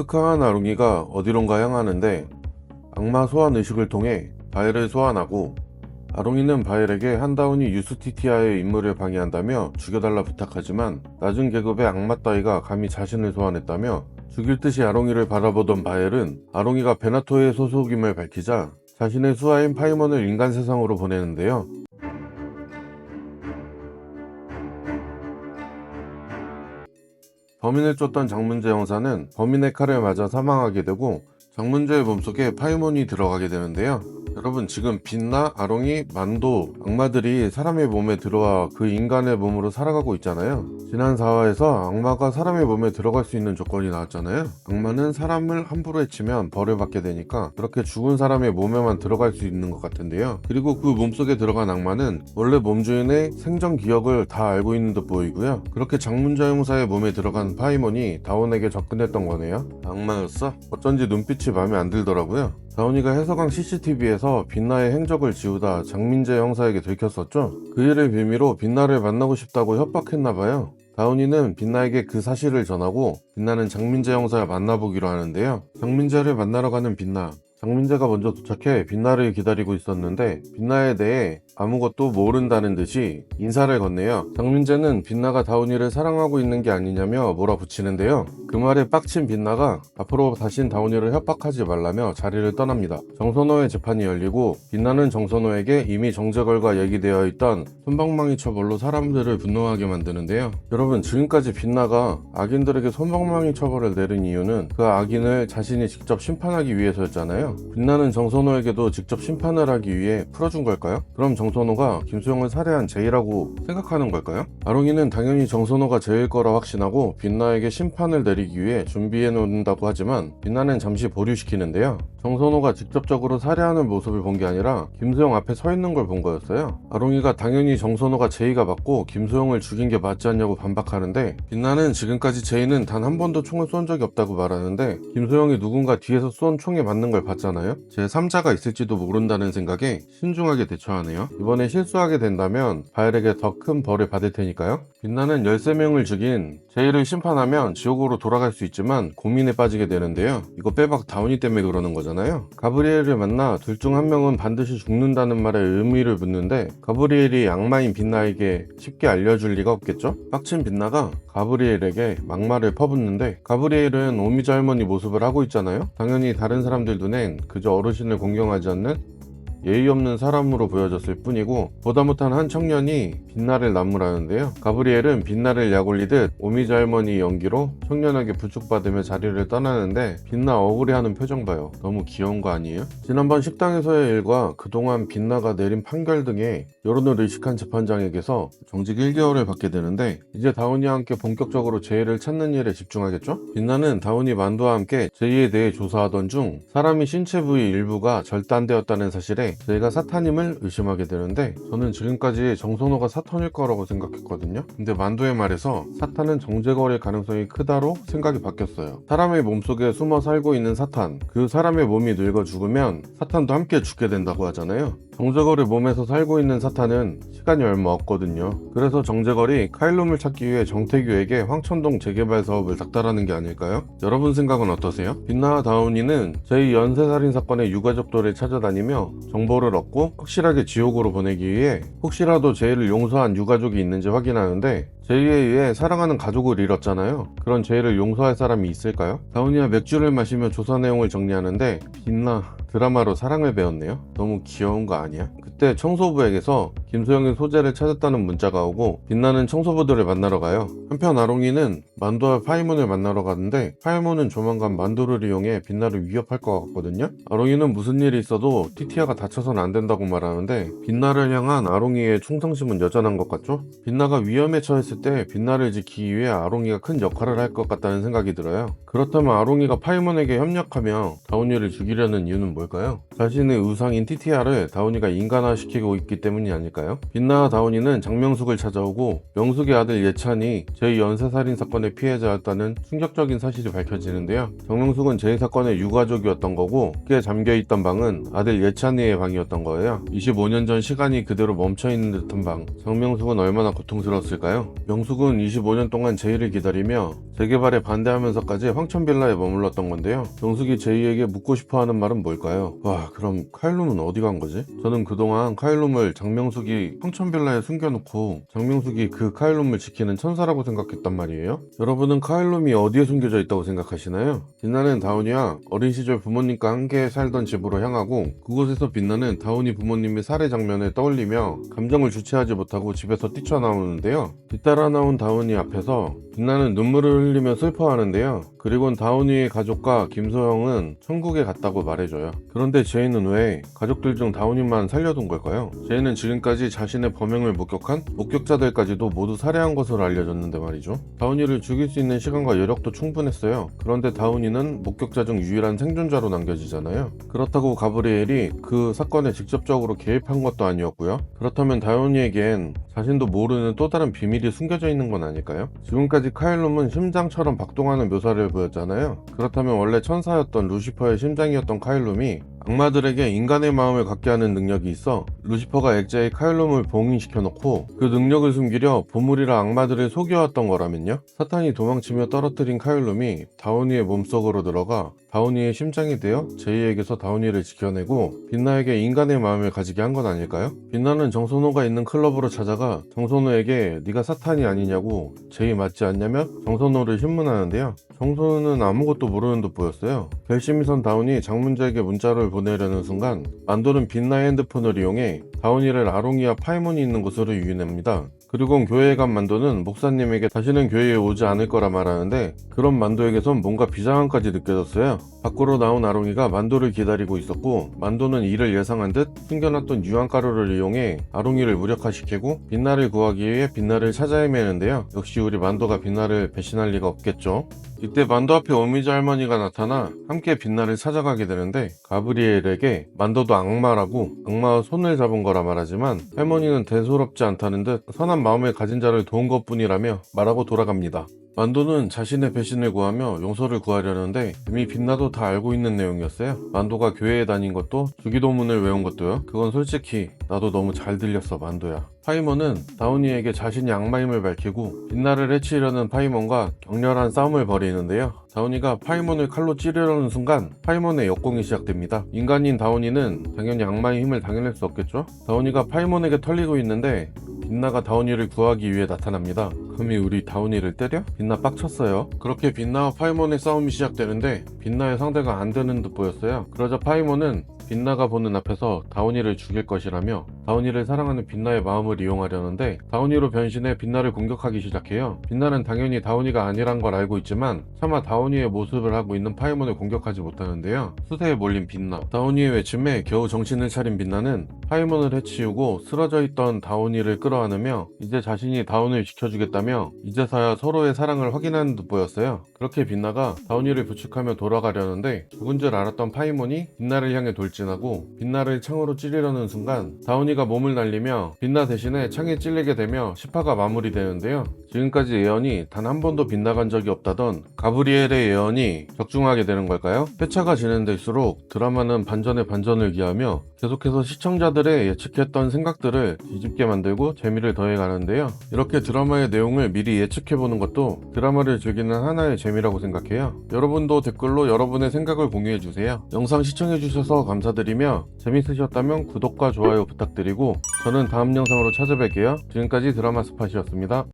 흑화한 아롱이가 어디론가 향하는데 악마 소환 의식을 통해 바엘을 소환하고 아롱이는 바엘에게 한다운이 유스티티아의 임무를 방해한다며 죽여달라 부탁하지만 낮은 계급의 악마 따위가 감히 자신을 소환했다며 죽일 듯이 아롱이를 바라보던 바엘은 아롱이가 베나토의 소속임을 밝히자 자신의 수하인 파이먼을 인간 세상으로 보내는데요. 범인을 쫓던 장문재 형사는 범인의 칼을 맞아 사망하게 되고 장문재의 몸속에 파이몬이 들어가게 되는데요. 여러분 지금 빛나, 아롱이, 만도, 악마들이 사람의 몸에 들어와 그 인간의 몸으로 살아가고 있잖아요. 지난 4화에서 악마가 사람의 몸에 들어갈 수 있는 조건이 나왔잖아요. 악마는 사람을 함부로 해치면 벌을 받게 되니까 그렇게 죽은 사람의 몸에만 들어갈 수 있는 것 같은데요. 그리고 그 몸속에 들어간 악마는 원래 몸 주인의 생전 기억을 다 알고 있는 듯 보이고요. 그렇게 장문자 형사의 몸에 들어간 파이몬이 다온에게 접근했던 거네요. 악마였어? 어쩐지 눈빛 이 마음에 안 들더라고요. 다운이가 해서강 CCTV에서 빛나의 행적을 지우다 장민재 형사에게 들켰었죠. 그 일을 빌미로 빛나를 만나고 싶다고 협박했나봐요. 다운이는 빛나에게 그 사실을 전하고 빛나는 장민재 형사를 만나보기로 하는데요. 장민재를 만나러 가는 빛나. 장민재가 먼저 도착해 빛나를 기다리고 있었는데 빛나에 대해 아무것도 모른다는 듯이 인사를 건네요. 장민재는 빛나가 다운이를 사랑하고 있는 게 아니냐며 몰아붙이는데요. 그 말에 빡친 빛나가 앞으로 다신 다운이를 협박하지 말라며 자리를 떠납니다. 정선호의 재판이 열리고 빛나는 정선호에게 이미 정재걸과 얘기되어 있던 손방망이 처벌로 사람들을 분노하게 만드는데요. 여러분 지금까지 빛나가 악인들에게 손방망이 처벌을 내린 이유는 그 악인을 자신이 직접 심판하기 위해서였잖아요. 빛나는 정선호에게도 직접 심판을 하기 위해 풀어준 걸까요? 그럼 정선호가 김수영을 살해한 제이라고 생각하는 걸까요? 아롱이는 당연히 정선호가 제일 거라 확신하고 빛나에게 심판을 내리기 위해 준비해 놓는다고 하지만 빛나는 잠시 보류시키는데요. 정선호가 직접적으로 살해하는 모습을 본 게 아니라 김수영 앞에 서 있는 걸 본 거였어요. 아롱이가 당연히 정선호가 제이가 맞고 김수영을 죽인 게 맞지 않냐고 반박하는데 빛나는 지금까지 제이는 단 한 번도 총을 쏜 적이 없다고 말하는데 김수영이 누군가 뒤에서 쏜 총에 맞는 걸 봤잖아요. 제 3자가 있을지도 모른다는 생각에 신중하게 대처하네요. 이번에 실수하게 된다면 바엘에게 더 큰 벌을 받을 테니까요. 빛나는 13명을 죽인 제이를 심판하면 지옥으로 돌아갈 수 있지만 고민에 빠지게 되는데요. 이거 빼박 다운이 때문에 그러는 거 잖아요. 가브리엘을 만나 둘 중 한 명은 반드시 죽는다는 말에 의미를 묻는데 가브리엘이 악마인 빛나에게 쉽게 알려줄 리가 없겠죠? 빡친 빛나가 가브리엘에게 막말을 퍼붓는데 가브리엘은 오미자 할머니 모습을 하고 있잖아요. 당연히 다른 사람들 눈엔 그저 어르신을 공경하지 않는 예의 없는 사람으로 보여졌을 뿐이고 보다 못한 한 청년이 빛나를 나무라는데요. 가브리엘은 빛나를 약올리듯 오미자 할머니 연기로 청년에게 부축받으며 자리를 떠나는데 빛나 억울해하는 표정 봐요. 너무 귀여운 거 아니에요? 지난번 식당에서의 일과 그동안 빛나가 내린 판결 등의 여론을 의식한 재판장에게서 정직 1개월을 받게 되는데 이제 다운이와 함께 본격적으로 제이를 찾는 일에 집중하겠죠? 빛나는 다운이 만두와 함께 제이에 대해 조사하던 중 사람이 신체 부위 일부가 절단되었다는 사실에 저희가 사탄임을 의심하게 되는데 저는 지금까지 정선호가 사탄일 거라고 생각했거든요. 근데 만두의 말에서 사탄은 정제거릴 가능성이 크다로 생각이 바뀌었어요. 사람의 몸속에 숨어 살고 있는 사탄, 그 사람의 몸이 늙어 죽으면 사탄도 함께 죽게 된다고 하잖아요. 정제걸의 몸에서 살고 있는 사탄은 시간이 얼마 없거든요. 그래서 정제걸이 카일룸을 찾기 위해 정태규에게 황천동 재개발 사업을 닥달하는 게 아닐까요? 여러분 생각은 어떠세요? 빛나 다운이는 제2 연쇄살인 사건의 유가족들을 찾아다니며 정보를 얻고 확실하게 지옥으로 보내기 위해 혹시라도 제이를 용서한 유가족이 있는지 확인하는데 제이에 의해 사랑하는 가족을 잃었잖아요. 그런 제이를 용서할 사람이 있을까요? 다운이와 맥주를 마시며 조사 내용을 정리하는데 빛나 드라마로 사랑을 배웠네요. 너무 귀여운 거 아니야? 그때 청소부에게서 김소영의 소재를 찾았다는 문자가 오고 빛나는 청소부들을 만나러 가요. 한편 아롱이는 만두와 파이몬을 만나러 가는데 파이몬은 조만간 만두를 이용해 빛나를 위협할 것 같거든요. 아롱이는 무슨 일이 있어도 티티아가 다쳐선 안 된다고 말하는데 빛나를 향한 아롱이의 충성심은 여전한 것 같죠? 빛나가 위험에 처했을 때 빛나를 지키기 위해 아롱이가 큰 역할을 할 것 같다는 생각이 들어요. 그렇다면 아롱이가 파이몬에게 협력하며 다운이를 죽이려는 이유는 뭘까요? 자신의 우상인 TTR을 다운이가 인간화시키고 있기 때문이 아닐까요? 빛나와 다운이는 장명숙을 찾아오고 명숙의 아들 예찬이 제 연쇄살인 사건의 피해자였다는 충격적인 사실이 밝혀지는데요. 정명숙은 제 사건의 유가족이었던 거고 그에 잠겨있던 방은 아들 예찬이의 방이었던 거예요. 25년 전 시간이 그대로 멈춰있는 듯한 방. 정명숙은 얼마나 고통스러웠을까요? 명숙은 25년 동안 제이를 기다리며 재개발에 반대하면서까지 황천빌라에 머물렀던 건데요. 명숙이 제이에게 묻고 싶어하는 말은 뭘까요? 와 그럼 카일룸은 어디 간 거지? 저는 그동안 카일룸을 장명숙이 황천빌라에 숨겨놓고 장명숙이 그 카일룸을 지키는 천사라고 생각했단 말이에요. 여러분은 카일룸이 어디에 숨겨져 있다고 생각하시나요? 빛나는 다운이와 어린 시절 부모님과 함께 살던 집으로 향하고 그곳에서 빛나는 다운이 부모님의 살해 장면을 떠올리며 감정을 주체하지 못하고 집에서 뛰쳐나오는데요. 뒤따라 나온 다운이 앞에서 빛나는 눈물을 흘리며 슬퍼하는데요. 그리고 다운이의 가족과 김소영은 천국에 갔다고 말해줘요. 그런데 제이는 왜 가족들 중 다운이만 살려둔 걸까요? 제이는 지금까지 자신의 범행을 목격한 목격자들까지도 모두 살해한 것으로 알려졌는데 말이죠. 다운이를 죽일 수 있는 시간과 여력도 충분했어요. 그런데 다운이는 목격자 중 유일한 생존자로 남겨지잖아요. 그렇다고 가브리엘이 그 사건에 직접적으로 개입한 것도 아니었고요. 그렇다면 다운이에겐 자신도 모르는 또 다른 비밀이 숨겨져 있는 건 아닐까요? 지금까지 카일룸은 심장처럼 박동하는 묘사를 보였잖아요. 그렇다면 원래 천사였던 루시퍼의 심장이었던 카일룸이 악마들에게 인간의 마음을 갖게 하는 능력이 있어 루시퍼가 액자에 카일룸을 봉인시켜 놓고 그 능력을 숨기려 보물이라 악마들을 속여왔던 거라면요? 사탄이 도망치며 떨어뜨린 카일룸이 다우니의 몸속으로 들어가 다우니의 심장이 되어 제이에게서 다우니를 지켜내고 빛나에게 인간의 마음을 가지게 한 건 아닐까요? 빛나는 정선호가 있는 클럽으로 찾아가 정선호에게 네가 사탄이 아니냐고 제이 맞지 않냐며 정선호를 신문하는데요. 정선호는 아무것도 모르는 듯 보였어요. 결심이 선 다운이 장문자에게 문자를 보내려는 순간 만도는 빛나의 핸드폰을 이용해 다운이를 아롱이와 파이몬이 있는 곳으로 유인합니다. 그리고 교회에 간 만도는 목사님에게 다시는 교회에 오지 않을 거라 말하는데 그런 만도에게선 뭔가 비장함까지 느껴졌어요. 밖으로 나온 아롱이가 만도를 기다리고 있었고 만도는 이를 예상한 듯 숨겨놨던 유황가루를 이용해 아롱이를 무력화시키고 빛나를 구하기 위해 빛나를 찾아 헤매는데요. 역시 우리 만도가 빛나를 배신할 리가 없겠죠. 이때 만도 앞에 오미자 할머니가 나타나 함께 빛나를 찾아가게 되는데 가브리엘에게 만도도 악마라고 악마와 손을 잡은 거라 말하지만 할머니는 대수롭지 않다는 듯 선한 마음을 가진 자를 도운 것뿐이라며 말하고 돌아갑니다. 만도는 자신의 배신을 구하며 용서를 구하려는데 이미 빛나도 다 알고 있는 내용이었어요. 만도가 교회에 다닌 것도 주기도문을 외운 것도요. 그건 솔직히 나도 너무 잘 들렸어 만도야. 파이몬은 다우니에게 자신이 악마임을 밝히고 빛나를 해치려는 파이몬과 격렬한 싸움을 벌이는데요. 다우니가 파이몬을 칼로 찌르려는 순간 파이몬의 역공이 시작됩니다. 인간인 다우니는 당연히 악마의 힘을 당해낼 수 없겠죠? 다우니가 파이몬에게 털리고 있는데 빛나가 다우니를 구하기 위해 나타납니다. 감히 우리 다우니를 때려? 빛나 빡쳤어요. 그렇게 빛나와 파이몬의 싸움이 시작되는데 빛나의 상대가 안 되는 듯 보였어요. 그러자 파이몬은 빛나가 보는 앞에서 다우니를 죽일 것이라며 다우니를 사랑하는 빛나의 마음을 이용하려는데 다우니로 변신해 빛나를 공격하기 시작해요. 빛나는 당연히 다우니가 아니란 걸 알고 있지만 차마 다우니의 모습을 하고 있는 파이몬을 공격하지 못하는데요. 수세에 몰린 빛나 다우니의 외침에 겨우 정신을 차린 빛나는 파이몬을 해치우고 쓰러져 있던 다우니를 끌어안으며 이제 자신이 다운을 지켜주겠다며 이제서야 서로의 사랑을 확인하는 듯 보였어요. 그렇게 빛나가 다우니를 부축하며 돌아가려는데 죽은 줄 알았던 파이몬이 빛나를 향해 돌진 하고 빛나를 창으로 찌르려는 순간 다우니가 몸을 날리며 빛나 대신에 창에 찔리게 되며 10화가 마무리되는데요. 지금까지 예언이 단 한 번도 빗나간 적이 없다던 가브리엘의 예언이 적중하게 되는 걸까요? 회차가 진행될수록 드라마는 반전에 반전을 기하며 계속해서 시청자들의 예측했던 생각들을 뒤집게 만들고 재미를 더해 가는데요. 이렇게 드라마의 내용을 미리 예측해 보는 것도 드라마를 즐기는 하나의 재미라고 생각해요. 여러분도 댓글로 여러분의 생각을 공유해 주세요. 영상 시청해 주셔서 감사드리며 재밌으셨다면 구독과 좋아요 부탁드리고 저는 다음 영상으로 찾아뵐게요. 지금까지 드라마 스팟이었습니다.